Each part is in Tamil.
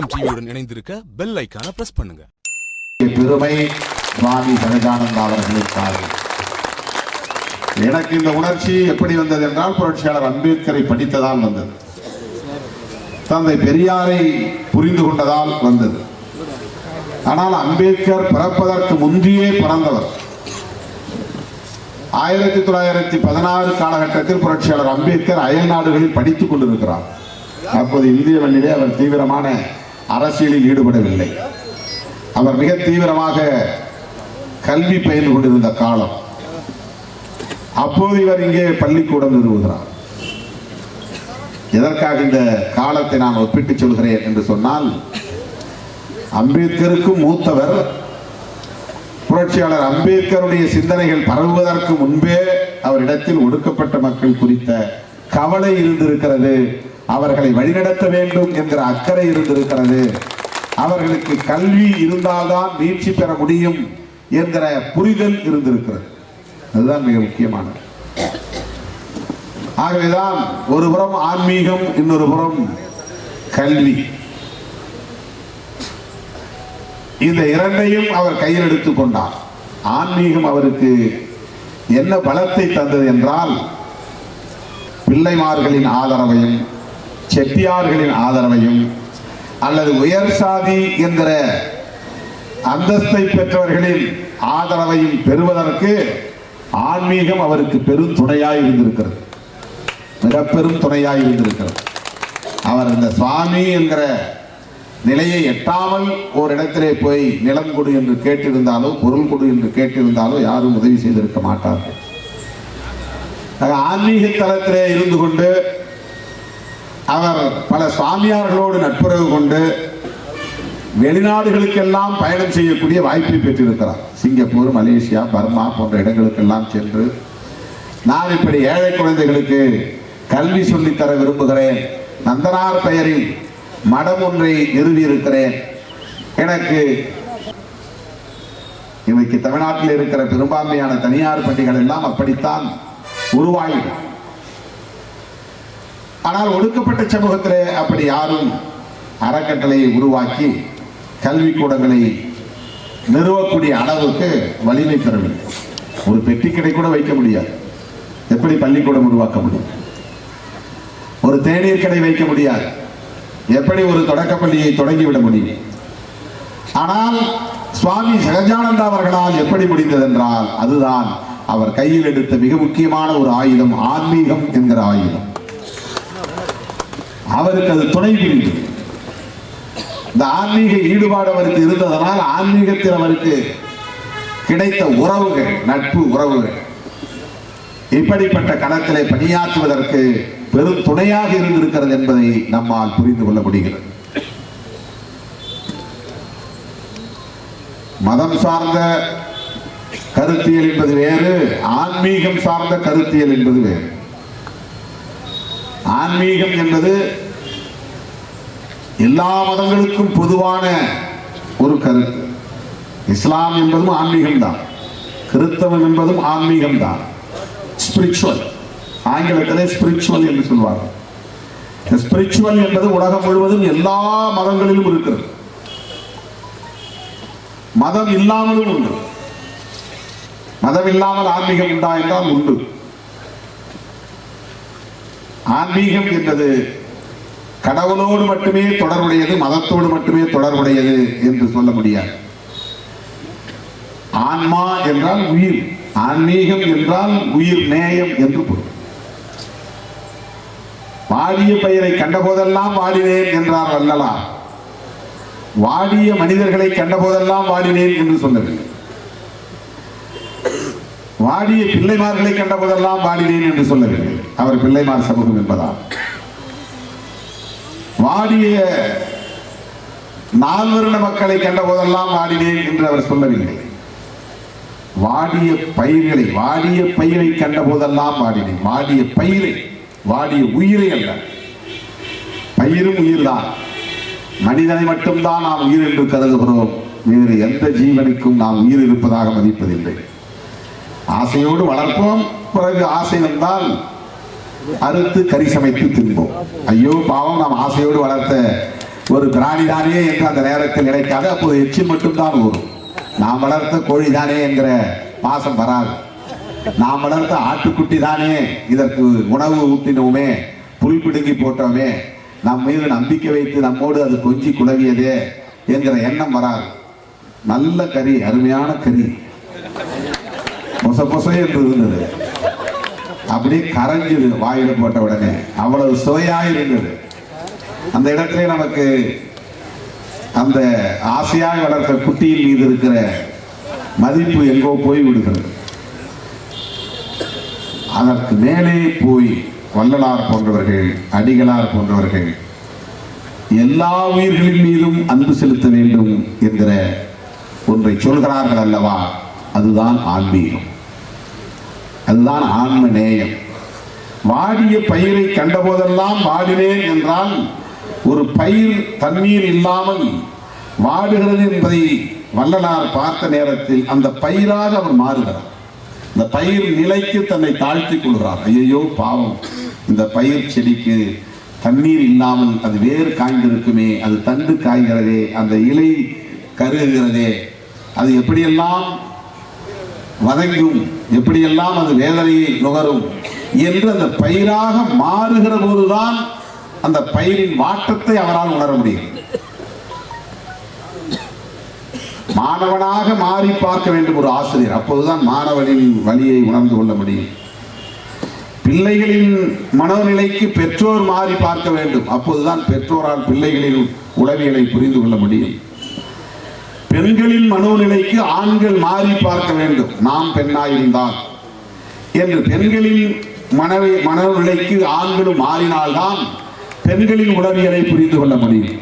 வெளிச்சம் டிவியுடன் இணைந்திருக்க பெல் ஐக்கான பிரஸ் பண்ணுங்க. பெருமை சுவாமி சகஜானந்தா அவர்களுக்காக. எனக்கு இந்த உணர்ச்சி எப்படி வந்தது என்றால் புரட்சியாளர் அம்பேத்கரை படித்ததால் வந்தது. தந்தை பெரியாரை புரிந்து கொண்டதால் வந்தது. ஆனால் அம்பேத்கர் பிறப்பதற்கு முந்தியே பிறந்தவர். ஆயிரத்தி தொள்ளாயிரத்தி பதினாறு காலகட்டத்தில் புரட்சியாளர் அம்பேத்கர் அயல் நாடுகளில் படித்துக் கொண்டிருக்கிறார். அப்போது இந்திய மண்ணிலே அவர் தீவிரமான அரசியலில் ஈடுபடவில்லை. அவர் மிக தீவிரமாக கல்வி பயின்று கொண்டிருந்த காலம். அப்போது இவர் இங்கே பள்ளிக்கூடம் நிறுவுகிறார். எதற்காக இந்த காலத்தை நான் ஒப்பிட்டு சொல்கிறேன் என்று சொன்னால் அம்பேத்கருக்கும் மூத்தவர் புரட்சியாளர் அம்பேத்கருடைய சிந்தனைகள் பரவுவதற்கு முன்பே அவரிடத்தில் ஒடுக்கப்பட்ட மக்கள் குறித்த கவலை இருந்திருக்கிறது அவர்களை வழிநடத்த வேண்டும் என்கிற அக்கறை இருந்திருக்கிறது. அவர்களுக்கு கல்வி இருந்தால்தான் மீட்சி பெற முடியும் என்கிற புரிதல் இருந்திருக்கிறது. அதுதான் மிக முக்கியமானது. ஆகவேதான் ஒரு புறம் ஆன்மீகம் இன்னொரு புறம் கல்வி. இந்த இரண்டையும் அவர் கையில் எடுத்துக் கொண்டார். ஆன்மீகம் அவருக்கு என்ன பலத்தை தந்தது என்றால் பிள்ளைமார்களின் ஆதரவையும் செட்டியார்களின் ஆதரவையும் அல்லது உயர் சாதி என்கிற அந்தஸ்தை பெற்றவர்களின் ஆதரவையும் பெறுவதற்கு ஆன்மீகம் அவருக்கு பெரும் துணையாய் இருந்திருக்கிறது. மிக பெரும் துணையாய் இருந்திருக்கிறது. அவர் இந்த சுவாமி என்கிற நிலையை எட்டாமல் ஒரு இடத்திலே போய் நிலம் கொடு என்று கேட்டிருந்தாலோ பொருள் கொடு என்று கேட்டிருந்தாலோ யாரும் உதவி செய்திருக்க மாட்டார்கள். ஆன்மீக தளத்திலே இருந்து கொண்டு அவர் பல சுவாமியார்களோடு நட்புறவு கொண்டு வெளிநாடுகளுக்கெல்லாம் பயணம் செய்யக்கூடிய வாய்ப்பை பெற்றிருக்கிறார். சிங்கப்பூர் மலேசியா பர்மா போன்ற இடங்களுக்கெல்லாம் சென்று நான் இப்படி ஏழை குழந்தைகளுக்கு கல்வி சொல்லித்தர விரும்புகிறேன். நந்தனார் பெயரில் மடம் ஒன்றை நிறுவி இருக்கிறேன் எனக்கு இன்னைக்கு தமிழ்நாட்டில் இருக்கிற பெரும்பான்மையான தனியார் பள்ளிகள் எல்லாம் அப்படித்தான் உருவாயிடும் ஆனால் ஒடுக்கப்பட்ட சமூகத்தில் அப்படி யாரும் அறக்கட்டளையை உருவாக்கி கல்விக்கூடங்களை நிறுவக்கூடிய அளவுக்கு வலிமை பெறவில்லை. ஒரு பெட்டி கடை கூட வைக்க முடியாது. எப்படி பள்ளிக்கூடம் உருவாக்க முடியும்? ஒரு தேநீர் கடை வைக்க முடியாது. எப்படி ஒரு தொடக்கப் பள்ளியை தொடங்கிவிட முடியும்? ஆனால் சுவாமி சகஜானந்தா அவர்களால் எப்படி முடிந்தது என்றால் அதுதான் அவர் கையில் எடுத்த மிக முக்கியமான ஒரு ஆயுதம் ஆன்மீகம் என்கிற ஆயுதம். அவருக்கு அது துணை புரிந்தது இந்த ஆன்மீக ஈடுபாடு அவருக்கு இருந்ததனால் ஆன்மீகத்தில் அவருக்கு கிடைத்த உறவுகள் நட்பு உறவுகள். இப்படிப்பட்ட களத்திலே பணியாற்றுவதற்கு பெரும் துணையாக இருந்திருக்கிறது என்பதை நம்மால் புரிந்து கொள்ள முடிகிறது. மதம் சார்ந்த கருத்தியல் என்பது வேறு ஆன்மீகம் சார்ந்த கருத்தியல் என்பது வேறு. ஆன்மீகம் என்பது எல்லா மதங்களுக்கும் பொதுவான ஒரு கருத்து. இஸ்லாம் என்பதும் ஆன்மீகம் தான் கிறிஸ்தவம் என்பதும் ஆன்மீகம் தான் ஸ்பிரிச்சுவல் ஆங்கிலத்திலே ஸ்பிரிச்சுவல் என்று சொல்வார்கள். ஸ்பிரிச்சுவல் என்பது உலகம் முழுவதும் எல்லா மதங்களிலும் இருக்கிறது. மதம் இல்லாமலும் உண்டு. மதம் இல்லாமல் ஆன்மீகம் உண்டா என்றால் உண்டு. ஆன்மீகம் என்பது கடவுளோடு மட்டுமே தொடர்புடையது மதத்தோடு மட்டுமே தொடர்புடையது என்று சொல்ல முடியாது. ஆன்மா என்றால் உயிர் ஆன்மீகம் என்றால் உயிர் நேயம் என்று பொருள். வாடிய பயிரை கண்டபோதெல்லாம் வாடினேன் என்றார் வல்லலார் வாடிய மனிதர்களை கண்டபோதெல்லாம் வாடினேன் என்று சொல்லவில்லை. வாடிய பிள்ளைமார்களை கண்டபோதெல்லாம் வாடினேன் என்று சொல்லவில்லை. அவர் பிள்ளைமார் சமூகம் என்பதால். வாடிய நால்வருட மக்களை கண்டபோதெல்லாம் வாடினேன் என்று அவர் சொல்லவில்லை. வாடிய பயிர்களை வாடிய பயிரை கண்டபோதெல்லாம் வாடினேன். வாடிய பயிரை வாடிய உயிரை அல்ல. பயிரும் உயிர்தான். மனிதனை மட்டும்தான் நாம் உயிர் என்று கருதுகிறோம். வேறு எந்த ஜீவனுக்கும் நாம் உயிர் இருப்பதாக மதிப்பதில்லை. ஆசையோடு வளர்ப்போம். பிறகு ஆசை வந்தால் அறுத்து கறி சமைத்து தின்போம். ஐயோ பாவம் நாம் ஆசையோடு வளர்த்த ஒரு பிராணி தானே என்று அந்த நேரத்தில் நினைக்காது அப்போது எச்சில் மட்டும்தான் ஊறும். நாம் வளர்த்த கோழி தானே என்கிற பாசம் வராது. நாம் வளர்த்த ஆட்டுக்குட்டி தானே இதற்கு உணவு ஊட்டினோமே புல் பிடுங்கி போட்டோமே நம் மீது நம்பிக்கை வைத்து நம்மோடு அது கொஞ்சி குழவியதே என்கிற எண்ணம் வராது. நல்ல கறி அருமையான கறி. பொச பொச என்று இருந்தது. அப்படியே கரைஞ்சது வாயில போட்ட உடனே. அவ்வளவு சுவையாக இருந்தது. அந்த இடத்திலே நமக்கு அந்த ஆசையாக வளர்த்த குட்டியின் மீது இருக்கிற மதிப்பு எங்கோ போய் விடுகிறது. அதற்கு மேலே போய் வள்ளலார் போன்றவர்கள் அடிகளார் போன்றவர்கள் எல்லா உயிர்களின் மீதும் அன்பு செலுத்த வேண்டும் என்கிற ஒன்றை சொல்கிறார்கள் அல்லவா? அதுதான் ஆன்மீகம். அதுதான் ஆன்ம நேயம் வாடிய பயிரை கண்டபோதெல்லாம் வாடினேன் என்றால் ஒரு பயிர் தண்ணீர் இல்லாமல் வாடுகிறது என்பதை வள்ளலார் பார்த்த நேரத்தில் அந்த பயிராக அவர் மாறுகிறார். இந்த பயிர் நிலைக்கு தன்னை தாழ்த்தி கொள்கிறார். ஐயோ பாவம். இந்த பயிர் செடிக்கு தண்ணீர் இல்லாமல் அது வேர் காய்ந்திருக்குமே அது தண்டு காய்கிறதே அந்த இலை கருகிறதே அது எப்படியெல்லாம் வதங்கும் எப்படியெல்லாம் அது வேதனையை நுகரும் என்று அந்த பயிராக மாறுகிற போதுதான் அந்த பயிரின் மாற்றத்தை அவரால் உணர முடியும். மாணவனாக மாறி பார்க்க வேண்டும் ஒரு ஆசிரியர். அப்போதுதான் மாணவனின் வழியை உணர்ந்து கொள்ள முடியும். பிள்ளைகளின் மனோநிலைக்கு பெற்றோர் மாறி பார்க்க வேண்டும். அப்போதுதான் பெற்றோரால் பிள்ளைகளின் உளவியலை புரிந்து கொள்ள முடியும். பெண்களின் மனோநிலைக்கு ஆண்கள் மாறி பார்க்க வேண்டும். நாம் பெண்ணாயிருந்தால் என்று பெண்களின் மனவை மனநிலைக்கு ஆண்களும் மாறினால்தான் பெண்களின் உளவியலை புரிந்து கொள்ள முடியும்.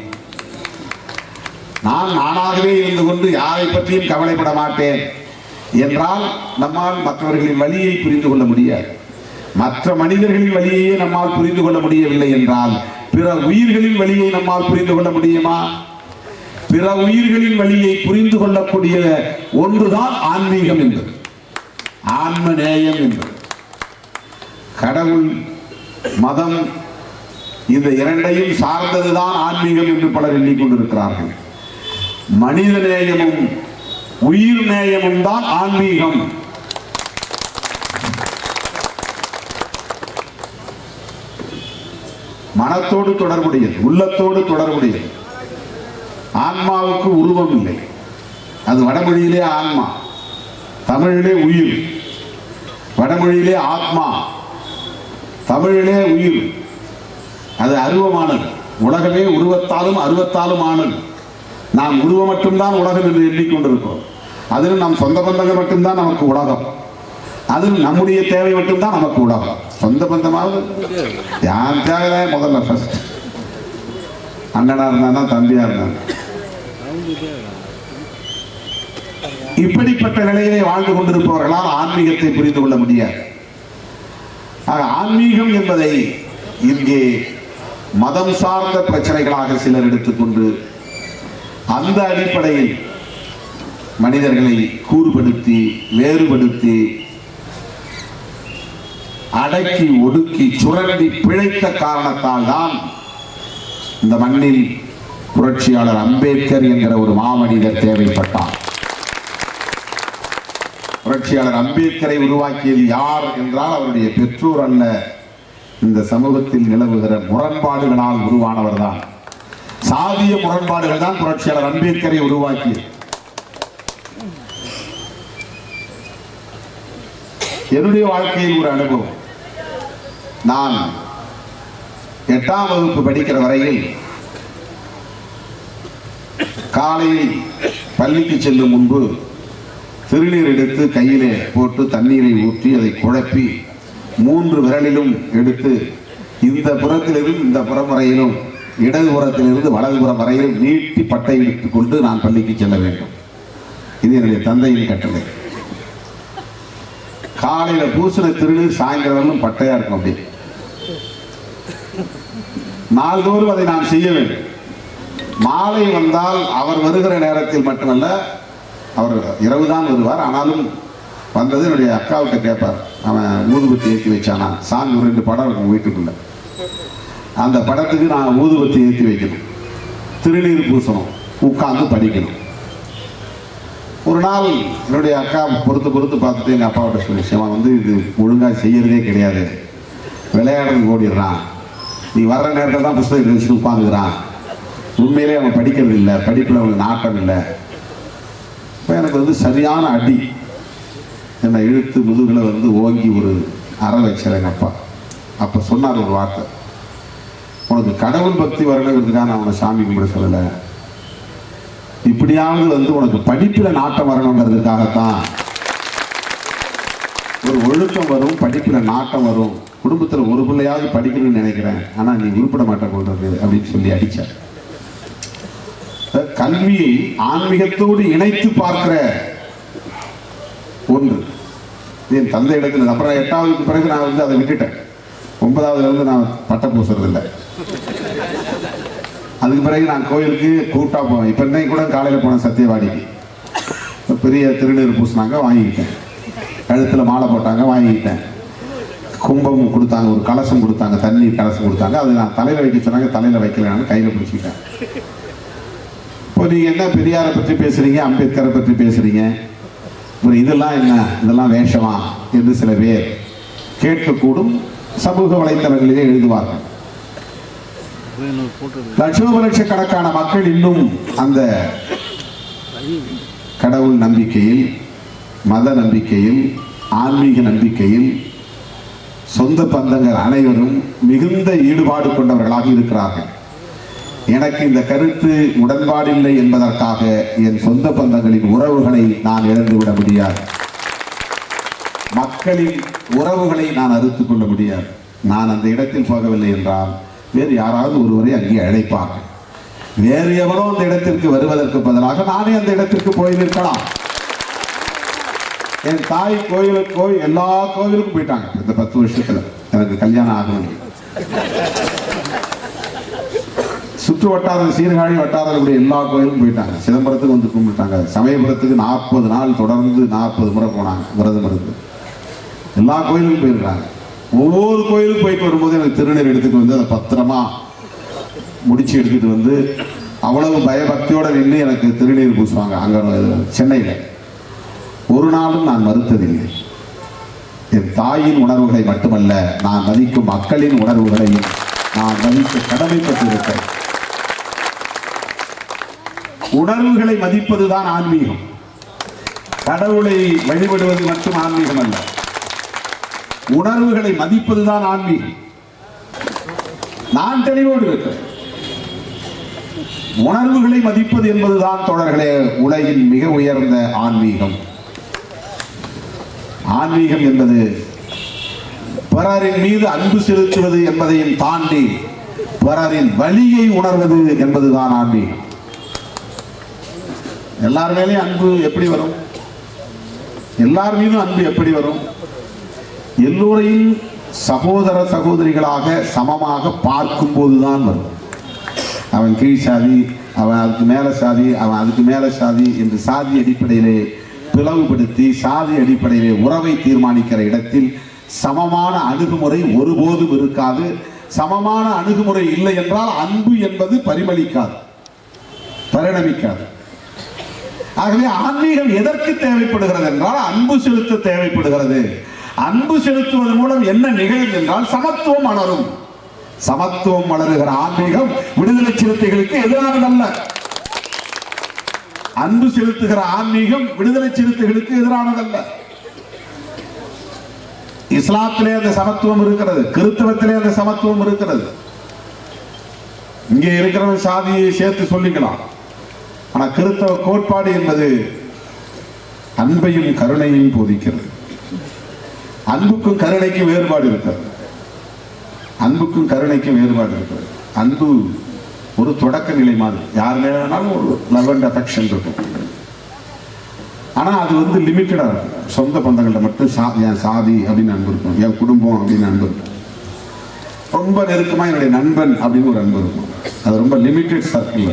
நான் நானாகவே இருந்து கொண்டு யாரை பற்றியும் கவலைப்பட மாட்டேன். என்றால் நம்மால் மற்றவர்களின் வழியை புரிந்து கொள்ள முடியாது. மற்ற மனிதர்களின் வழியையே நம்மால் புரிந்து கொள்ள முடியவில்லை என்றால் பிற உயிர்களின் வழியை நம்மால் புரிந்து கொள்ள முடியுமா? பிற உயிர்களின் வழியை புரிந்து கொள்ளக்கூடிய ஒன்றுதான் ஆன்மீகம் என்பது. ஆன்ம நேயம் என்பது. கடவுள் மதம் இந்த இரண்டையும் சார்ந்ததுதான் ஆன்மீகம் என்று பலர் எண்ணிக்கொண்டிருக்கிறார்கள் மனித நேயமும் உயிர் நேயமும் தான் ஆன்மீகம். மனத்தோடு தொடர்புடையது உள்ளத்தோடு தொடர்புடையது. ஆன்மாவுக்கு உருவம் இல்லை அது வடமொழியிலே ஆன்மா தமிழிலே உயிர் வடமொழியிலே ஆத்மா தமிழிலே உயிர். அது அருவமானது. உலகமே உருவத்தாலும் அருவத்தாலும் ஆனது. நாம் உருவம் மட்டும்தான் உலகம் என்று எண்ணிக்கொண்டிருக்கிறோம். அதில் நம் சொந்த பந்தங்கள் மட்டும்தான் நமக்கு உலகம். அதில் நம்முடைய தேவை மட்டும்தான் நமக்கு உலகம். சொந்த பந்தமாவது? யார் தேவை முதல்ல ஃபர்ஸ்ட் அண்ணனாக இருந்தான் தம்பியாக இருந்தான்? இப்படிப்பட்ட நிலையிலே வாழ்ந்து கொண்டிருப்பவர்களால் ஆன்மீகத்தை புரிந்து கொள்ள முடியாது. ஆக ஆன்மீகம் என்பதை இங்கே மதம் சார்ந்த பிரச்சனைகளாக சிலர் எடுத்துக்கொண்டு அந்த அடிப்படையில் மனிதர்களை கூறுபடுத்தி வேறுபடுத்தி அடக்கி ஒடுக்கி சுரண்டி பிழைத்த காரணத்தால் தான் இந்த மண்ணில் புரட்சியாளர் அம்பேத்கர் என்கிற ஒரு மாமனிதர் தேவைப்பட்டார். புரட்சியாளர் அம்பேத்கரை உருவாக்கியது யார் என்றால் அவருடைய பெற்றோர் அல்ல இந்த சமூகத்தில் நிலவுகிற முரண்பாடுகளால் உருவானவர் தான். சாதிய முரண்பாடுகள் தான் புரட்சியாளர் அம்பேத்கரை உருவாக்கியது. என்னுடைய வாழ்க்கையில் ஒரு அனுபவம். நான் எட்டாம் வகுப்பு படிக்கிற வரையில் காலையில் பள்ளிக்கு செல்லும் முன்பு சிறுநீர் எடுத்து கையிலே போட்டு தண்ணீரை ஊற்றி அதை குழப்பி மூன்று விரலிலும் எடுத்து இந்த புறத்திலிருந்து இந்த புறம் வரையிலும் இடது புறத்திலிருந்து வலது புறம் வரையிலும் நீட்டி பட்டை எடுத்துக் கொண்டு நான் பள்ளிக்கு செல்ல வேண்டும். இது என்னுடைய தந்தையின் கட்டளை. காலையில பூசின திருநீர் சாயங்காலம் பட்டையா இருக்கும் அப்படி. நாள்தோறும் அதை நான் செய்ய வேண்டும். மாலை வந்தால் அவர் வருகிற நேரத்தில் மட்டுமல்ல அவர் இரவு தான் வருவார். ஆனாலும் வந்தது என்னுடைய அக்காவுக்கு கேட்பார். அவன் ஊதுபத்தி ஏற்றி வச்சானா? சாமி ஒரு ரெண்டு படம் இருக்கும் வீட்டுக்குள்ள. அந்த படத்துக்கு நான் ஊதுபத்தி ஏற்றி வைக்கணும். திருநீர் பூசணும். உட்கார்ந்து படிக்கணும். ஒரு நாள் என்னுடைய அக்கா பொறுத்து பொறுத்து பார்த்துட்டு எங்கள் அப்பாவிட்ட சொல்லி அவன் வந்து இது ஒழுங்காக செய்யறதே கிடையாது. விளையாடுறது ஓடிடுறான். நீ வர்ற நேரத்தில் தான் புஸ்தகம் வச்சுட்டு உட்காந்துக்கிறான் உண்மையிலே அவன் படிக்கிறது இல்லை படிப்பில் அவங்களுக்கு நாட்டம் இல்லை. இப்போ எனக்கு வந்து சரியான அடி. என்னை இழுத்து முதுகில் வந்து ஓங்கி ஒரு அற வச்சார் எங்கள் அப்பா. அப்போ சொன்னார் ஒரு வார்த்தை. உனக்கு கடவுள் பக்தி வரணுங்கிறதுக்காக நான் உன்னை சாமி கும்பிட சொல்லலை. இப்படியாவது வந்து உனக்கு படிப்பில் நாட்டம் வரணுங்கிறதுக்காகத்தான். ஒரு ஒழுக்கம் வரும் படிப்பில் நாட்டம் வரும். குடும்பத்தில் ஒரு பிள்ளையாவது படிக்கணும்னு நினைக்கிறேன். ஆனால் நீ உருப்பிட மாட்டேன் கொள்றது அப்படின்னு சொல்லி அடிச்சார். கல்வியை ஆன்மீகத்தோடு இணைத்து பார்க்கிற ஒன்று. என் தந்தை எடுக்கிறது அப்புறம் எட்டாவதுக்கு பிறகு நான் வந்து அதை விட்டுட்டேன். ஒன்பதாவதுல இருந்து நான் பட்டம் பூசுறது இல்லை அதுக்கு பிறகு நான் கோயிலுக்கு கூட்டா போவேன் இப்போ இன்னைக்கு கூட காலையில் போனேன் சத்தியவாடிக்கு. பெரிய திருநீர் பூசினாங்க வாங்கிக்கிட்டேன். கழுத்தில் மாலை போட்டாங்க வாங்கிக்கிட்டேன். கும்பம் கொடுத்தாங்க ஒரு கலசம் கொடுத்தாங்க தண்ணீர் கலசம் கொடுத்தாங்க. அது நான் தலையில் வைக்க சொன்னாங்க தலையில் வைக்கலன்னு கையில் பிடிச்சிக்கிட்டேன். இப்போ நீங்கள் என்ன பெரியாரை பற்றி பேசுகிறீங்க அம்பேத்கரை பற்றி பேசுகிறீங்க ஒரு இதெல்லாம் என்ன? இதெல்லாம் வேஷமா? என்று சில பேர் கேட்கக்கூடும் சமூக வலைத்தளங்களிலே எழுதுவார்கள். லட்சோப லட்சக்கணக்கான மக்கள் இன்னும் அந்த கடவுள் நம்பிக்கையில் மத நம்பிக்கையில் ஆன்மீக நம்பிக்கையில் சொந்த பந்தங்கள் அனைவரும் மிகுந்த ஈடுபாடு கொண்டவர்களாக இருக்கிறார்கள். எனக்கு இந்த கருத்து உடன்பாடில்லை என்பதற்காக என் சொந்த பந்தங்களின் உறவுகளை நான் இழந்துவிட முடியாது. மக்களின் உறவுகளை நான் அறுத்து கொள்ள முடியாது. நான் அந்த இடத்தில் போகவில்லை என்றால் வேறு யாராவது ஒருவரை அங்கே அழைப்பார்கள். வேறு எவனோ அந்த இடத்திற்கு வருவதற்கு பதிலாக நானே அந்த இடத்திற்கு போயிருக்கலாம் என் தாய் கோயிலுக்கு போய் எல்லா கோவிலுக்கும் போயிட்டாங்க. இந்த பத்து வருஷத்துல எனக்கு கல்யாணம் ஆகணும் சுற்று வட்டாரம் சீர்காழி வட்டாரங்களுடைய எல்லா கோயிலும் போயிட்டாங்க. சிதம்பரத்துக்கு வந்து கும்பிட்டாங்க. சமயபுரத்துக்கு நாற்பது நாள் தொடர்ந்து நாற்பது முறை போனாங்க விரதம் இருந்து எல்லா கோயிலுக்கும் போயிருக்காங்க. ஒவ்வொரு கோயிலுக்கும் போயிட்டு வரும்போது எனக்கு திருநீர் எடுத்துட்டு வந்து அதை பத்திரமா முடிச்சு எடுத்துட்டு வந்து அவ்வளவு பயபக்தியோட நின்று எனக்கு திருநீர் பூசுவாங்க அங்க சென்னையில். ஒரு நாளும் நான் மறுத்ததில்லை. என் தாயின் உணர்வுகளை மட்டுமல்ல நான் மதிக்கும் மக்களின் உணர்வுகளையும் நான் மதிக்க கடமைப்பட்டிருக்கிறேன். உணர்வுகளை மதிப்பதுதான் ஆன்மீகம். கடவுளை வழிபடுவது மட்டும் ஆன்மீகம் அல்ல உணர்வுகளை மதிப்பதுதான் ஆன்மீகம். நான் தெளிவோடு இருக்கிறேன். உணர்வுகளை மதிப்பது என்பதுதான் தொடர்களே உலகின் மிக உயர்ந்த ஆன்மீகம். ஆன்மீகம் என்பது பிறரின் மீது அன்பு செலுத்துவது என்பதையும் தாண்டி பிறரின் வழியை உணர்வது என்பதுதான் ஆன்மீகம். எல்லார் மேலேயும் அன்பு எப்படி வரும்? எல்லார் மீதும் அன்பு எப்படி வரும்? எல்லோரையும் சகோதர சகோதரிகளாக சமமாக பார்க்கும் போதுதான் வரும். அவன் கீழ் சாதி அவன் அதுக்கு மேலே சாதி அவன் அதுக்கு மேலே சாதி என்று சாதி அடிப்படையிலே பிளவுபடுத்தி சாதி அடிப்படையிலே உறவை தீர்மானிக்கிற இடத்தில் சமமான அணுகுமுறை ஒருபோதும் இருக்காது. சமமான அணுகுமுறை இல்லை என்றால் அன்பு என்பது பரிமளிக்காது பரிணமிக்காது. ஆகவே ஆன்மீகம் எதற்கு தேவைப்படுகிறது என்றால் அன்பு செலுத்த தேவைப்படுகிறது. அன்பு செலுத்துவதன் மூலம் என்ன நிகழும் என்றால் சமத்துவம் மலரும். சமத்துவம் வளருகிற ஆன்மீகம் விடுதலை சிறுத்தைகளுக்கு எதிரானதல்ல அன்பு செலுத்துகிற ஆன்மீகம் விடுதலை சிறுத்தைகளுக்கு எதிரானதல்ல இஸ்லாத்திலே அந்த சமத்துவம் இருக்கிறது கிறிஸ்தவத்திலே அந்த சமத்துவம் இருக்கிறது. இங்கே இருக்கிறவன் சாதியை சேர்த்து சொல்லிக்கலாம். ஆனால் கிறிஸ்தவ கோட்பாடு என்பது அன்பையும் கருணையும் போதிக்கிறது. அன்புக்கும் கருணைக்கும் வேறுபாடு இருக்கிறது. அன்புக்கும் கருணைக்கும் வேறுபாடு இருக்கிறது. அன்பு ஒரு தொடக்க நிலை மாதிரி. யார் வேணாலும் ஒரு லவ் அண்ட் அஃபெக்ஷன் இருக்கும். ஆனால் அது வந்து லிமிட்டடாக இருக்கும். சொந்த பந்தங்கள்ட்ட மட்டும் சா என் சாதி அப்படின்னு அன்பு இருக்கும். என் குடும்பம் அப்படின்னு அன்பு இருக்கும். ரொம்ப நெருக்கமாக என்னுடைய நண்பன் அப்படின்னு ஒரு அன்பு இருக்கும். அது ரொம்ப லிமிட்டட் சர்க்கிள்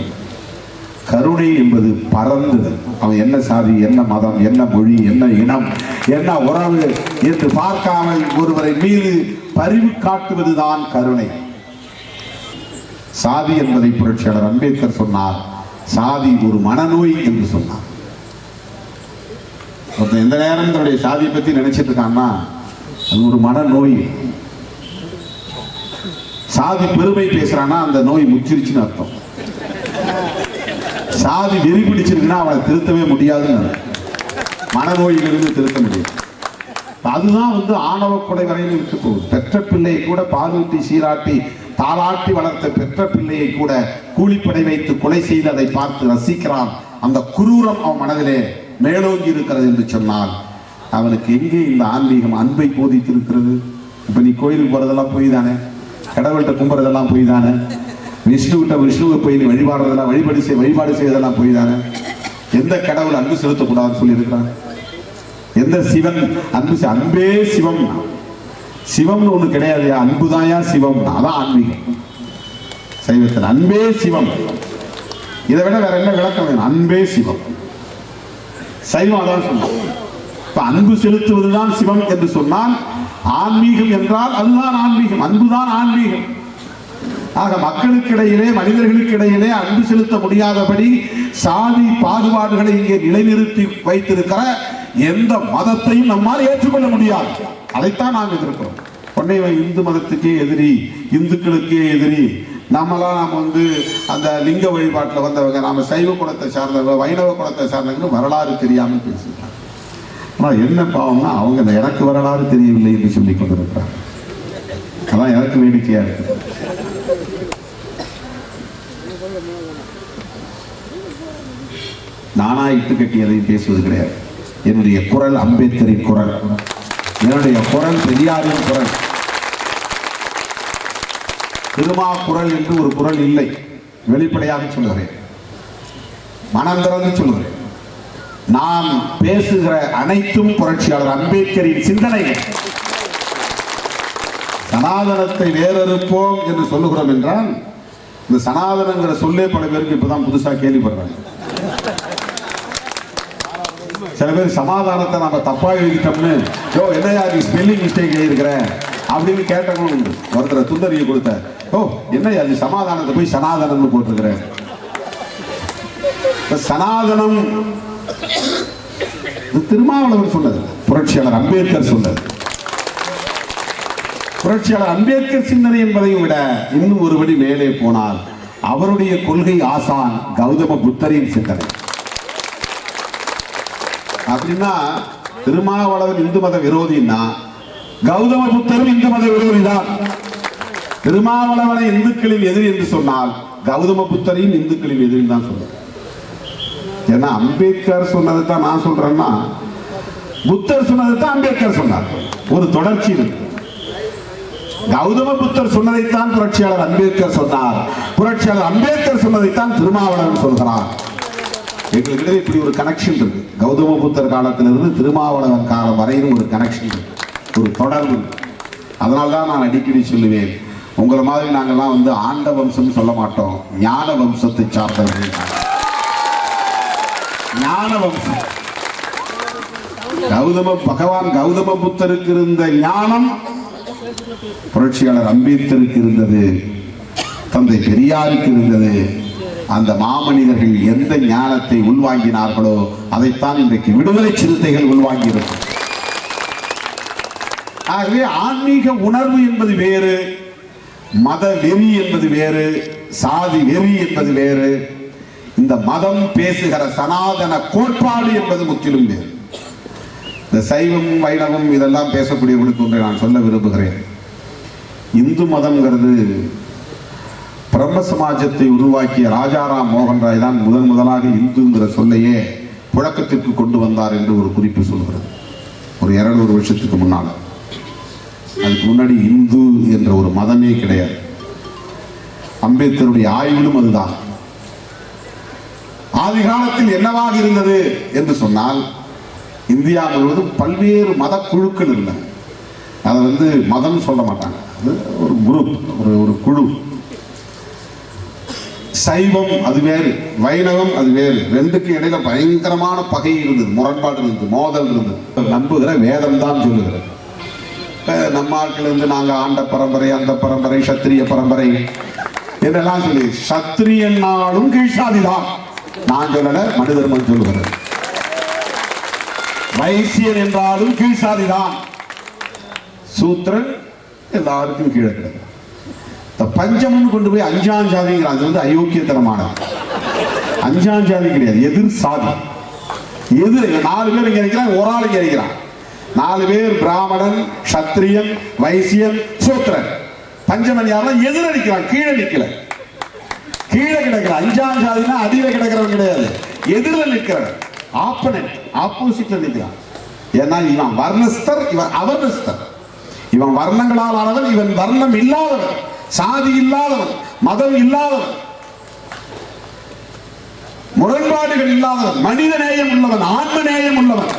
கருணை என்பது பறந்தது அவன் என்ன சாதி என்ன மதம் என்ன மொழி என்ன இனம் என்ன உறவு என்று பார்க்காமல் ஒருவரை மீது பரிவு காட்டுவதுதான் கருணை. சாதி என்பதை புரட்சியாளர் அம்பேத்கர் சொன்னார். சாதி ஒரு மனநோய் என்று சொன்னார். ஒருத்தன் எந்த நேரம் தன்னுடைய சாதியை பற்றி நினைச்சிட்டு இருக்கான்னா அது ஒரு மனநோய். சாதி பெருமை பேசுறான்னா அந்த நோய் முச்சிருச்சுன்னு அர்த்தம். சாதி வெறி பிடிச்சிருக்குன்னா அவனை திருத்தவே முடியாதுன்னு மனநோயிலிருந்து திருத்த முடியும். அதுதான் வந்து ஆணவ கொடை வரையில் விட்டு போகுது. பெற்ற பிள்ளையை கூட பாலூட்டி சீராட்டி தாளாட்டி வளர்த்த பெற்ற பிள்ளையை கூட கூலிப்படை வைத்து கொலை செய்து அதை பார்த்து ரசிக்கிறான். அந்த குரூரம் அவன் மனதிலே மேலோங்கி இருக்கிறது என்று சொன்னால் அவனுக்கு எங்கே இந்த ஆன்மீகம் அன்பை போதித்திருக்கிறது? இப்ப நீ கோயிலுக்கு போறதெல்லாம் போய் தானே கடவுள்கிட்ட கும்புறதெல்லாம் போய் தானே விஷ்ணுகிட்ட விஷ்ணுவை போய் நீ வழிபாடுறதெல்லாம் வழிபாடு செய் வழிபாடு செய்வதெல்லாம் போய் தானே? எந்த கடவுள் அன்பு செலுத்தக்கூடாதுன்னு சொல்லியிருக்கிறான் எந்த சிவன் அன்பு அன்பே சிவம். சிவம்னு ஒண்ணு கிடையாது அன்புதாயா சிவம். அதான் ஆன்மீகம். சைவத்தில் அன்பே சிவம். இதை விட வேற என்ன விளக்கம் வேணும்? அன்பே சிவம். சைவம் அதான் சொல்லும் இப்ப அன்பு செலுத்துவதுதான் சிவம் என்று சொன்னால் ஆன்மீகம் என்றால் அதுதான் ஆன்மீகம். அன்புதான் ஆன்மீகம். ஆக மக்களுக்கு இடையிலே மனிதர்களுக்கு இடையிலே அன்பு செலுத்த முடியாதபடி சாதி பாகுபாடுகளை இங்கே நிலைநிறுத்தி வைத்திருக்கிற எந்த மதத்தையும் நம்மால் ஏற்றுக்கொள்ள முடியாது. அதைத்தான் நாம் எதிர்க்கிறோம். உடனே இந்து மதத்துக்கே எதிரி இந்துக்களுக்கே எதிரி. நம்மளாம் நாம் வந்து அந்த லிங்க வழிபாட்டில் வந்தவங்க நாம் சைவ குலத்தை சார்ந்தவங்க வைணவ குலத்தை சார்ந்தவங்கன்னு வரலாறு தெரியாமல் பேசுகிறாங்க ஆனால் என்ன பாவம்னா அவங்க இந்த எனக்கு வரலாறு தெரியவில்லை என்று சொல்லி கொண்டிருக்கிறாங்க. அதான் எனக்கு வேடிக்கையாக இருக்குது நானா இட்டு கட்டியதையும் பேசுவது கிடையாது. என்னுடைய குரல் அம்பேத்கரின் குரல். என்னுடைய குரல் பெரியாரின் குரல். திருமா குரல் என்று ஒரு குரல் இல்லை. வெளிப்படையாக சொல்கிறேன் மனம் திறந்து சொல்கிறேன் நான் பேசுகிற அனைத்தும் புரட்சியாளர் அம்பேத்கரின் சிந்தனைகள். சனாதனத்தை வேறறுப்போம் என்று சொல்லுகிறோம் என்றால் இந்த சனாதனங்கிற சொல்லே பல பேருக்கு இப்பதான் புதுசாக கேள்விப்படுறாங்க. சில பேர் சமாதானத்தை நம்ம தப்பா எழுதிட்டோம்னு யோ என்னையா நீ ஸ்பெல்லிங் மிஸ்டேக் எழுதியிருக்கிற? அப்படின்னு கேட்டவங்களும் உண்டு ஒருத்தர் துண்டறிய கொடுத்த ஓ என்னையா நீ சமாதானத்தை போய் சனாதனம்னு போட்டிருக்கிறேன் சனாதனம் திருமாவளவன் சொன்னது புரட்சியாளர் அம்பேத்கர் சொன்னது. புரட்சியாளர் அம்பேத்கர் சிந்தனை என்பதையும் விட இன்னும் ஒருபடி மேலே போனால் அவருடைய கொள்கை ஆசான் கௌதம புத்தரின் சிந்தனை. அப்படின்னா திருமாவளவன் இந்து மத விரோதின்னா கௌதம புத்தரும் இந்து மத விரோதி தான் திருமாவளவனை இந்துக்களின் எதிரி என்று சொன்னால் கௌதம புத்தரையும் இந்துக்களின் எதிரி தான் சொல்றேன் ஏன்னா அம்பேத்கர் சொன்னதை தான் நான் சொல்றேன்னா புத்தர் சொன்னதை தான் அம்பேத்கர் சொன்னார். ஒரு தொடர்ச்சி இருக்கு. கௌதம புத்தர் சொன்னதைத்தான் புரட்சியாளர் அம்பேத்கர் சொன்னார். புரட்சியாளர் அம்பேத்கர் சொன்னதைத்தான் திருமாவளவன் சொல்கிறார். எங்களுக்கிடையே இப்படி ஒரு கனெக்ஷன் இருக்கு. கௌதம புத்தர் காலத்திலிருந்து திருமாவளவன் காலம் வரையிலும் ஒரு கனெக்ஷன் இருக்கு. ஒரு தொடர்பு அதனால தான் நான் அடிக்கடி சொல்லுவேன் உங்களை மாதிரி நாங்கள்லாம் வந்து ஆண்ட வம்சம் சொல்ல மாட்டோம். ஞான வம்சத்தை சார்ந்தவர்கள் ஞான வம்சம். கௌதம பகவான் கௌதம புத்தருக்கு இருந்த ஞானம் புரட்சியாளர் அம்பேத்கருக்கு இருந்தது. தந்தை பெரியாருக்கு இருந்தது. அந்த மாமனிதர்கள் எந்த ஞானத்தை உள்வாங்கினார்களோ அதைத்தான் இன்றைக்கு விடுதலை சிறுத்தைகள் உள்வாங்கியிருக்கும். ஆகவே ஆன்மீக உணர்வு என்பது வேறு மத வெறி என்பது வேறு சாதி வெறி என்பது வேறு இந்த மதம் பேசுகிற சனாதன கோட்பாடு என்பது முற்றிலும் வேறு. இந்த சைவம் வைணவம் இதெல்லாம் பேசக்கூடியவர்களுக்கு ஒன்றை நான் சொல்ல விரும்புகிறேன். இந்து மதம்ங்கிறது பிரம்ம சமாஜத்தை உருவாக்கிய ராஜாராம் மோகன் ராய் தான் முதன் முதலாக இந்துங்கிற சொல்லையே புழக்கத்திற்கு கொண்டு வந்தார் என்று ஒரு குறிப்பு சொல்கிறது. ஒரு இருநூறு வருஷத்துக்கு முன்னால். அதுக்கு முன்னாடி இந்து என்ற ஒரு மதமே கிடையாது. அம்பேத்கருடைய ஆய்விலும் அதுதான். ஆதி காலத்தில் என்னவாக இருந்தது என்று சொன்னால் இந்தியா முழுவதும் பல்வேறு மத குழுக்கள் இருந்தன. அதை வந்து மதம் சொல்ல மாட்டாங்க. அது ஒரு குரூப் ஒரு ஒரு குழு. சைவம் அது வேறு வைணவம் அது வேறு. ரெண்டுக்கு இடையில பயங்கரமான பகை இருந்தது முரண்பாடு இருந்தது மோதல் இருந்தது. நம்புகிற வேதம் தான் சொல்லுகிறது. இப்போ நம்ம ஆட்கள் இருந்து நாங்க ஆண்ட பரம்பரை அந்த பரம்பரை சத்திரிய பரம்பரை என்னெல்லாம் சொல்லி சத்திரியனாலும் கீழ்சாதிதான் நான் சொல்லல மனு தர்மம் சொல்லுகிறது. வைசியன் என்றாலும் கீழ்சாதிதான் சூத்திரன் எல்லாருக்கும் கீழே கிடக்கிறது இந்த பஞ்சம்னு கொண்டு போய் அஞ்சாம் சாதிங்கிற அது வந்து அயோக்கியத்தனமானது. அஞ்சாம் ஜாதி கிடையாது எதிர் சாதி. எதிர் நாலு பேர் இங்க இருக்கிறாங்க ஒரு ஆள் இங்க இருக்கிறான். நாலு பேர் பிராமணன் சத்திரியன் வைசியன் சூத்திரன். பஞ்சமன் யாரெல்லாம் எதிர நிற்கிறான் கீழே நிக்கல. கீழே கிடக்கிற அஞ்சாம் ஜாதினா அடியில கிடக்கிறவன் கிடையாது. எதிரில் நிற்கிறவன் ஆப்பனண்ட் ஆப்போசிட்ல நிற்கிறான் ஏன்னா இவன் வர்ணஸ்தர் இவன் அவர்ணஸ்தர். இவன் வர்ணங்களால் ஆனவன் இவன் வர்ணம் இல்லாதவன். சாதி இல்லாதவன் மதம் இல்லாதவன் முரண்பாடுகள் இல்லாதவன் மனித நேயம் உள்ளவன் ஆன்ம நேயம் உள்ளவன்.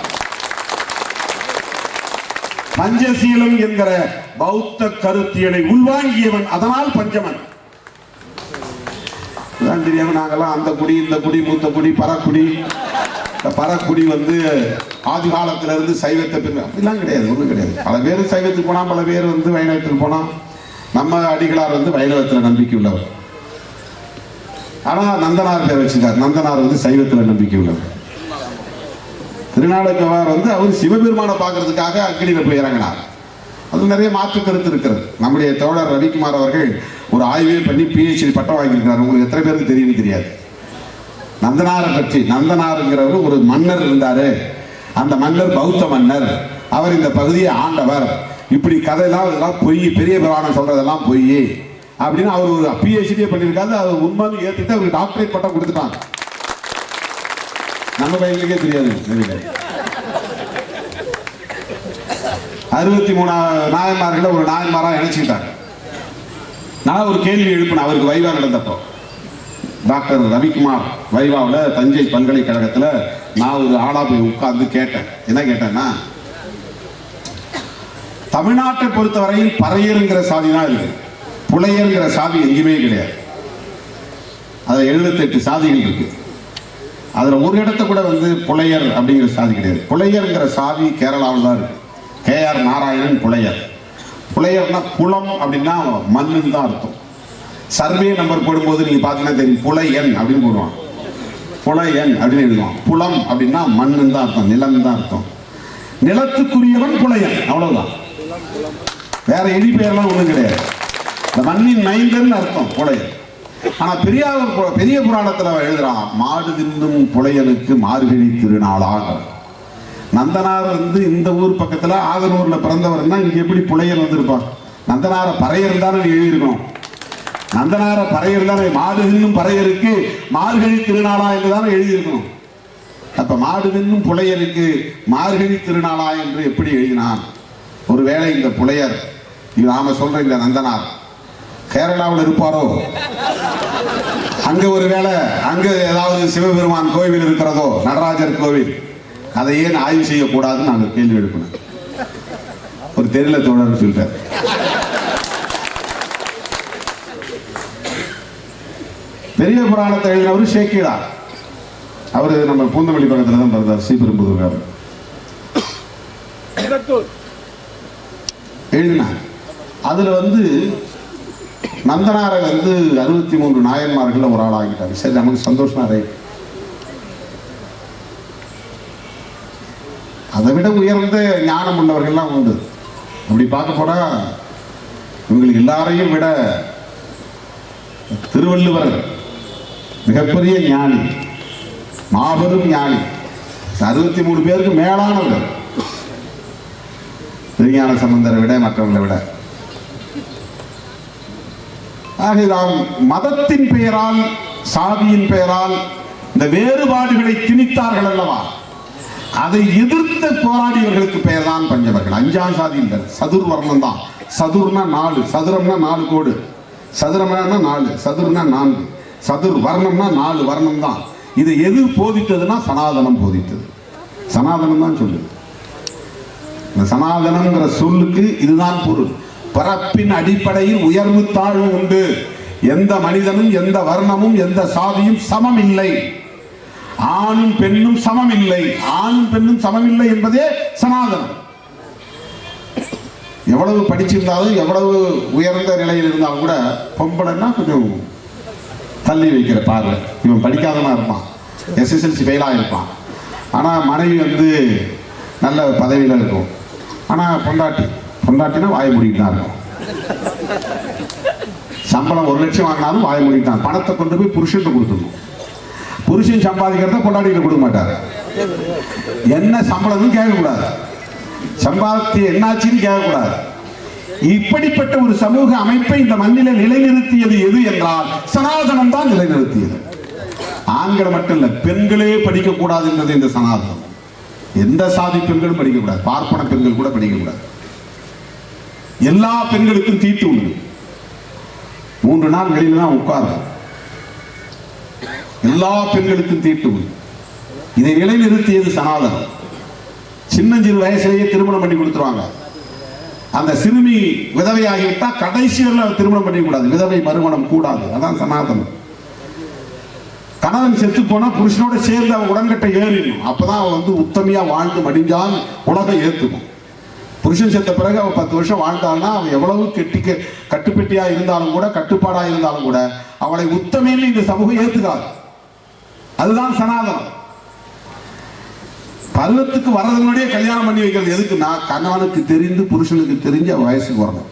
பஞ்சசீலம் என்கிற பௌத்த கருத்தியலை உள்வாங்கியவன் அதனால் பஞ்சமன். அதான் தெரியாம நாங்கெல்லாம் அந்த குடி இந்த குடி மூத்த குடி பறக்குடி இந்த பறக்குடி வந்து ஆதி காலத்துல இருந்து சைவத்தை பின்னர் அப்படிலாம் கிடையாது ஒன்றும் கிடையாது. பல பேர் சைவத்துக்கு போனா பல பேர் வந்து வைணவத்துக்கு போனா நம்ம அடிகளார் வந்து வைரவத்தில் நம்பிக்கை உள்ளவர். ஆனால் நந்தனார் பேர் வச்சிருக்கார். நந்தனார் வந்து சைவத்தில் நம்பிக்கை உள்ளவர். திருநாளுக்கவார் வந்து அவர் சிவபெருமானை பார்க்கறதுக்காக அக்கினியில போய் இறங்கினார். அது நிறைய மாற்று கருத்து இருக்கிறது. நம்முடைய தோழர் ரவிக்குமார் அவர்கள் ஒரு ஆய்வே பண்ணி பிஹெச்டி பட்டம் வாங்கியிருக்கிறார். உங்களுக்கு எத்தனை பேருக்கு தெரியும் தெரியாது. நந்தனாரை பற்றி நந்தனாருங்கிறவர் ஒரு மன்னர் இருந்தார். அந்த மன்னர் பௌத்த மன்னர். அவர் இந்த பகுதியை ஆண்டவர். இப்படி கதையெல்லாம் இதெல்லாம் பொய் பெரிய புராணம் சொல்றதெல்லாம் பொய். அப்படின்னு அவர் ஒரு பிஹெச்டியே பண்ணியிருக்காரு. அது உண்மைன்னு ஏற்றுட்டு அவருக்கு டாக்டரேட் பட்டம் கொடுத்துட்டாங்க. நம்ம பையனுக்கே தெரியாது அறுபத்தி மூணாவது நாயன்மார்களை ஒரு நாயன்மாராக நினைச்சுக்கிட்டாங்க நான் ஒரு கேள்வி எழுப்பினேன். அவருக்கு வைவா நடந்தப்போ. டாக்டர் ரவிக்குமார் வைவாவில் தஞ்சை பல்கலைக்கழகத்தில் நான் ஒரு ஆளா போய் உட்கார்ந்து கேட்டேன். என்ன கேட்டேன்னா தமிழ்நாட்டை பொறுத்தவரையில் பறையருங்கிற சாதி தான் இருக்கு புலையருங்கிற சாதி எங்கேயுமே கிடையாது. அதில் எழுபத்தெட்டு சாதிகள் இருக்கு. அதில் ஒரு இடத்த கூட வந்து புலையர் அப்படிங்கிற சாதி கிடையாது. புலையருங்கிற சாதி கேரளாவில் தான் இருக்கு. கேஆர் நாராயணன் புலையர். புலையர்னா குளம் அப்படின்னா மண்ணுன்னு தான் அர்த்தம். சர்வே நம்பர் போடும்போது நீங்கள் பார்த்தீங்கன்னா தெரியும் புலையன் அப்படின்னு போடுவான் புலையன் அப்படின்னு எழுதுவான் புலம் அப்படின்னா மண்ணுன்னு தான் அர்த்தம் நிலம் தான் அர்த்தம். நிலத்துக்குரியவன் புலையன் அவ்வளவுதான். வேற எலி பெயர்லாம் ஒண்ணும் கிடையாது. இந்த மண்ணின் மைந்தன் அர்த்தம் புலையன் ஆனா பெரியார் பெரிய புராணத்துல அவன் எழுதுறான் மாடு தின்னும் புலையனுக்கு மார்கழி திருநாளாக. நந்தனார் வந்து இந்த ஊர் பக்கத்துல ஆதனூர்ல பிறந்தவர்னா இங்க எப்படி புலையன் வந்திருப்பான்? நந்தனார பறையர் தானே எழுதியிருக்கணும். நந்தனார பறையர் தானே மாடு தின்னும் பறையருக்கு மார்கழி திருநாளா என்று தானே எழுதியிருக்கணும். அப்ப மாடு தின்னும் புலையருக்கு மார்கழி திருநாளா என்று எப்படி எழுதினான்? ஒருவேளை இந்த புலையர் இது நாம சொல்ற இந்த நந்தனார் கேரளாவில் இருப்பாரோ? அங்க ஒருவேளை அங்க ஏதாவது சிவபெருமான் கோவில் இருக்கிறதோ நடராஜர் கோவில் அதை ஏன் ஆய்வு செய்யக்கூடாதுன்னு நாங்கள் கேள்வி எழுப்பினோம். ஒரு தெரியல தோழர் சொல்லிட்டார் பெரிய புராணத்தை எழுதினவர் ஷேக்கிடா. அவர் நம்ம பூந்தமல்லி பக்கத்துல தான் பிறந்தார் ஸ்ரீபெரும்புதூர்கார் எழுதினார் அதில் வந்து நந்தனாரை வந்து அறுபத்தி மூன்று நாயன்மார்கள் ஒரு ஆள் ஆகிட்டாங்க சரி நமக்கு சந்தோஷமா அதை விட உயர்ந்த ஞானம் உள்ளவர்கள்லாம் உண்டு. அப்படி பார்க்க போனா இவங்களுக்கு எல்லாரையும் விட திருவள்ளுவர் மிகப்பெரிய ஞானி மாபெரும் ஞானி. அறுபத்தி மூணு பேருக்கு மேலானவர். திருஞான சம்பந்தரை விட மற்றவங்களை விட. ஆக நாம் மதத்தின் பெயரால் சாதியின் பெயரால் இந்த வேறுபாடுகளை திணித்தார்கள் அல்லவா? அதை எதிர்த்து போராடியவர்களுக்கு பெயர் தான் பஞ்சவர்கள். அஞ்சாம் சாதி இல்லை சதுர் வர்ணம் தான். சதுர்னா நாலு. சதுரம்னா நாலு கோடு. சதுரம்னா நாலு. சதுர்னா நான்கு. சதுர் வர்ணம்னா நாலு வர்ணம் தான். இதை எது போதித்ததுன்னா சனாதனம் போதித்தது. சனாதனம் தான் சொல்லுது. இந்த சனாதனம்ங்கிற சொல்லுக்கு இதுதான் பொருள். பரப்பின் அடிப்படையில் உயர்வு தாழ்வு உண்டு. எந்த மனிதனும் எந்த வர்ணமும் எந்த சாதியும் சமம் இல்லை ஆணும் பெண்ணும் சமம் இல்லை ஆணும் பெண்ணும் சமம் இல்லை என்பதே சனாதனம் எவ்வளவு படிச்சிருந்தாலும் எவ்வளவு உயர்ந்த நிலையில் இருந்தாலும் கூட பொம்பளைன்னா கொஞ்சம் தள்ளி வைக்கிற பார்வை. இவன் படிக்காதவனா இருப்பான். எஸ்எஸ்எல்சி ஃபெயிலாக இருப்பான் ஆனால் மனைவி வந்து நல்ல பதவியில் இருக்கும். ஆனால் பொண்டாட்டி பொண்டாட்டினா வாய மூடிட்டு தான் இருக்கும். சம்பளம் ஒரு லட்சம் வாங்கினாலும் வாய மூடிட்டு தான். பணத்தை கொண்டு போய் புருஷன்ட்டு கொடுத்துடணும். புருஷன் சம்பாதிக்கிறத பொண்டாட்டியில் கொடுக்க மாட்டார். என்ன சம்பளம்னு கேட்கக்கூடாது. சம்பாதித்து என்னாச்சுன்னு கேட்கக்கூடாது. இப்படிப்பட்ட ஒரு சமூக அமைப்பை இந்த மண்ணில நிலைநிறுத்தியது எது என்றால் சனாதனம் தான் நிலைநிறுத்தியது. ஆண்களை மட்டும் இல்லை பெண்களே படிக்க கூடாது என்பது இந்த சனாதனம். எந்த சாதி பெண்களும் படிக்கக்கூடாது பார்ப்பன பெண்கள் கூட படிக்கக்கூடாது எல்லா பெண்களுக்கும் தீட்டு உண்டு. மூன்று நாள் வெளியில தான் உட்காரும் எல்லா பெண்களுக்கும் தீட்டு உண்டு. இதை நிலைநிறுத்தியது சனாதனம். சின்னஞ்சிறு வயசுலேயே திருமணம் பண்ணி கொடுத்துருவாங்க. அந்த சிறுமி விதவையாகிவிட்டால் கடைசி வரல திருமணம் பண்ணிக்கூடாது விதவை மறுமணம் கூடாது. அதான் சனாதனம். கணவன் செத்து போனா புருஷனோட சேர்ந்து அவன் உடன்கட்டை ஏறிடணும். அப்பதான் அவன் வந்து உத்தமையா வாழ்ந்து மடிஞ்சால் உலகம் ஏத்துக்கும் புருஷன் செத்த பிறகு அவன் பத்து வருஷம் வாழ்ந்தாள்னா அவன் எவ்வளவு கெட்டி கட்டுப்பெட்டியா இருந்தாலும் கூட கட்டுப்பாடா இருந்தாலும் கூட அவளை உத்தமைன்னு இந்த சமூகம் ஏத்துக்காது. அதுதான் சனாதனம். பருவத்துக்கு வர்றதுனுடைய கல்யாணம் பண்ணி வைக்கிறது எதுக்குன்னா கணவனுக்கு தெரிந்து புருஷனுக்கு தெரிஞ்சு அவன் வயசுக்கு வரணும்.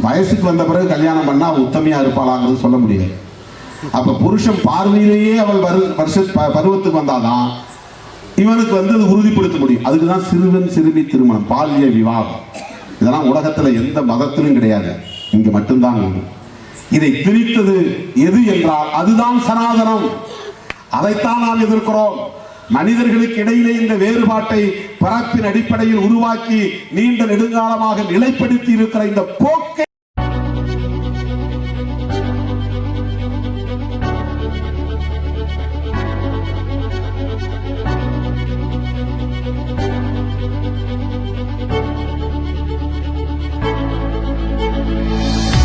வயசுக்கு வந்த பிறகு கல்யாணம் பண்ணா அவ உத்தமையா இருப்பாளாங்கிறது சொல்ல முடியாது. அப்ப புருஷன் பார்வையிலேயே அவள் வருஷ பருவத்துக்கு வந்தாதான் இவனுக்கு வந்து அது உறுதிப்படுத்த முடியும். அதுக்கு தான் சிறுவன் சிறுமி திருமணம் பாலிய விவாகம். இதெல்லாம் உலகத்துல எந்த மதத்திலும் கிடையாது. இங்க மட்டும்தான் உண்டு. இதை திணித்தது எது என்றால் அதுதான் சனாதனம். அதைத்தான் நாம் எதிர்க்கிறோம். மனிதர்களுக்கு இடையிலே இந்த வேறுபாட்டை பரப்பின் அடிப்படையில் உருவாக்கி நீண்ட நெடுங்காலமாக நிலைப்படுத்தி இருக்கிற இந்த போக்கை